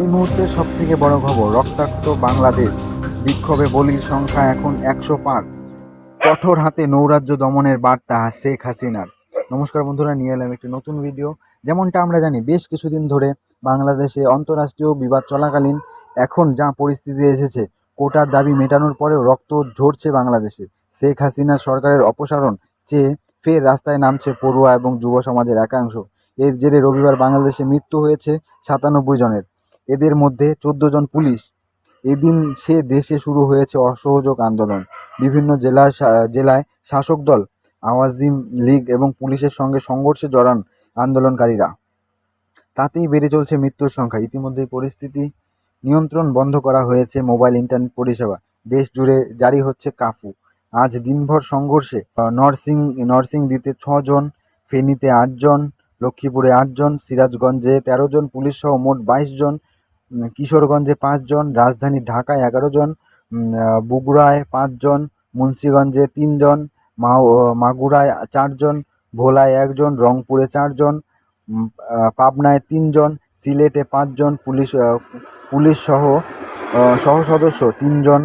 এই মুহূর্তে সব থেকে বড় খবর, রক্তাক্ত বাংলাদেশ। বিক্ষোভে বলির সংখ্যা এখন একশো পার কঠোর হাতে নৌরাজ্য দমনের বার্তা শেখ হাসিনার। নমস্কার বন্ধুরা, নিয়ে এলাম একটি নতুন ভিডিও। যেমনটা আমরা জানি, বেশ কিছুদিন ধরে বাংলাদেশে অন্তর্রাষ্ট্রীয় বিবাদ চলাকালীন এখন যা পরিস্থিতি এসেছে, কোটার দাবি মেটানোর পরেও রক্ত ঝরছে বাংলাদেশে। শেখ হাসিনার সরকারের অপসারণ চেয়ে ফের রাস্তায় নামছে পড়ুয়া এবং যুব সমাজের একাংশ। এর জেরে রবিবার বাংলাদেশে মৃত্যু হয়েছে সাতানব্বই জনের। এদের মধ্যে চোদ্দ জন পুলিশ। এদিন সে দেশে শুরু হয়েছে অসহযোগ আন্দোলন। বিভিন্ন জেলার জেলায় শাসক দল আওয়াজিম লীগ এবং পুলিশের সঙ্গে সংঘর্ষে জড়ান আন্দোলনকারীরা। তাতেই বেড়ে চলছে মৃত্যুর সংখ্যা। ইতিমধ্যে পরিস্থিতি নিয়ন্ত্রণ বন্ধ করা হয়েছে মোবাইল ইন্টারনেট পরিষেবা। দেশ জুড়ে জারি হচ্ছে কাফু। আজ দিনভর সংঘর্ষে আহ, নরসিং নরসিংদীতে ছজন ফেনীতে আটজন লক্ষ্মীপুরে আটজন সিরাজগঞ্জে তেরো জন পুলিশ সহ মোট বাইশ জন কিশোরগঞ্জে পাঁচজন, রাজধানী ঢাকায় এগারো জন বগুড়ায় পাঁচজন, মুন্সীগঞ্জে তিনজন মাগুরায় চারজন, ভোলায় একজন, রংপুরে চারজন পাবনায় তিনজন, সিলেটে পাঁচজন, পুলিশ পুলিশ সহ সহ সদস্য তিনজন,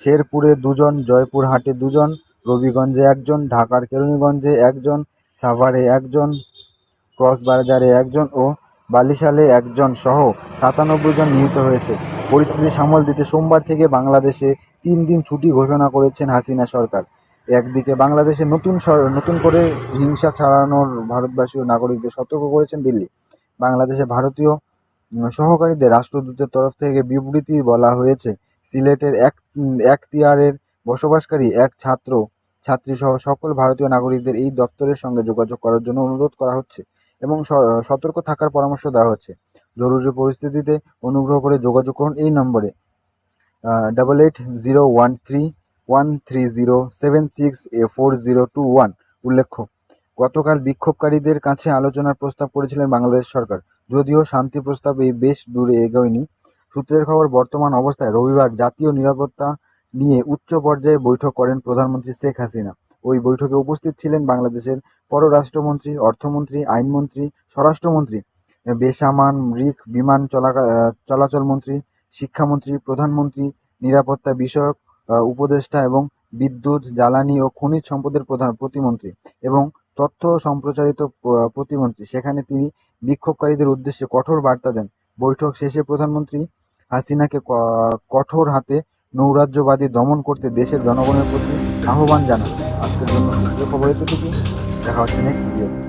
শেরপুরে দুজন, জয়পুরহাটে দুজন, রবিগঞ্জে একজন, ঢাকার কেরানীগঞ্জে একজন, সাভারে একজন কক্সবাজারে একজন ও বালিশালে একজন সহ সাতানব্বই জন নিহত হয়েছে। পরিস্থিতি সামাল দিতে সোমবার থেকে বাংলাদেশে তিন দিন ছুটি ঘোষণা করেছেন হাসিনা সরকার। একদিকে বাংলাদেশে নতুন নতুন করে হিংসা ছাড়ানোর ভারতবাসী ও নাগরিকদের সতর্ক করেছেন দিল্লি। বাংলাদেশে ভারতীয় সহকারীদের রাষ্ট্রদূতের তরফ থেকে বিবৃতি বলা হয়েছে, সিলেটের এক একতিয়ারের বসবাসকারী এক ছাত্র ছাত্রী সহ সকল ভারতীয় নাগরিকদের এই দপ্তরের সঙ্গে যোগাযোগ করার জন্য অনুরোধ করা হচ্ছে। এবং সতর্ক থাকার পরামর্শ দেওয়া হচ্ছে। জরুরি পরিস্থিতিতে অনুগ্রহ করে যোগাযোগ করুন এই নম্বরে। Double eight zero one three one three zero seven six a four zero two one উল্লেখ্য। গতকাল বিক্ষোভকারীদের কাছে আলোচনার প্রস্তাব করেছিলেন বাংলাদেশ সরকার। যদিও শান্তি প্রস্তাব এই বেশ দূরে এগোয়নি। সূত্রের খবর, বর্তমান অবস্থায় রবিবার জাতীয় নিরাপত্তা নিয়ে উচ্চ পর্যায়ে বৈঠক করেন প্রধানমন্ত্রী শেখ হাসিনা। ওই বৈঠকে উপস্থিত ছিলেন বাংলাদেশের পররাষ্ট্রমন্ত্রী, অর্থমন্ত্রী, আইনমন্ত্রী, স্বরাষ্ট্রমন্ত্রী বেসামান রিক বিমান চলাচল মন্ত্রী শিক্ষামন্ত্রী, প্রধানমন্ত্রী, নিরাপত্তা বিষয়ক উপদেষ্টা এবং বিদ্যুৎ, জ্বালানি ও খনিজ সম্পদের প্রধান প্রতিমন্ত্রী এবং তথ্য সম্প্রচারিত প্রতিমন্ত্রী। সেখানে তিনি বিক্ষোভকারীদের উদ্দেশ্যে কঠোর বার্তা দেন। বৈঠক শেষে প্রধানমন্ত্রী হাসিনাকে কঠোর হাতে নৌরাজ্যবাদী দমন করতে দেশের জনগণের প্রতি আহ্বান জানান। আজকের জন্য সূর্য খবর এতটুকু দেখা হচ্ছে নেক্সট ভিডিওতে